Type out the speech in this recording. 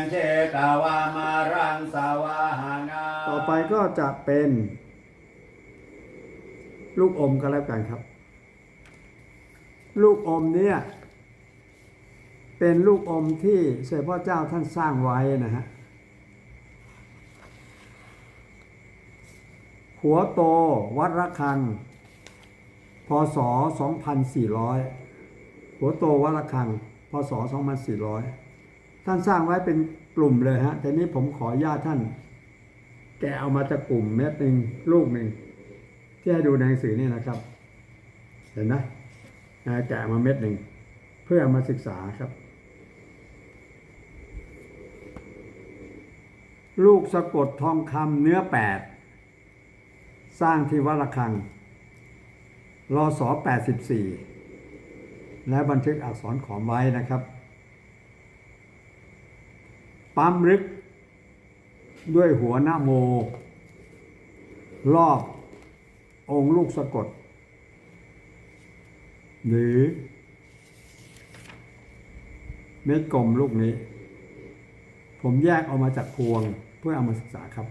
งเชตาวามารังสวาหานาต่อไปก็จะเป็น ลูกอมกันแล้วกันครับ ลูกอมเนี่ยเป็นลูกอมที่เสด็จพ่อเจ้าท่านสร้างไว้นะฮะหัวโตวัดระคัง พศ 2400 หัวโตวัดระคัง พศ 2400 ท่านสร้างไว้เป็นกลุ่มเลยฮะแต่นี้ผมขอญาตท่าน แกเอามาจากกลุ่มเม็ดหนึ่งลูกหนึ่งที่ให้ดูในหนังสือนี่นะครับ เห็นนะแกะมาเม็ดหนึ่งเพื่อมาศึกษาครับ ลูกสะกดทองคำเนื้อแปดสร้างที่วัดระฆังรอสอ84 และบันทึกอักษรขอมไว้นะครับ ปั๊มลึก ด้วยหัวหน้าโม รอบองค์ลูกสะกด หรือ เม็ดกลมลูกนี้ ผมแยกออกมาจากพวงเพื่อเอามาศึกษาครับ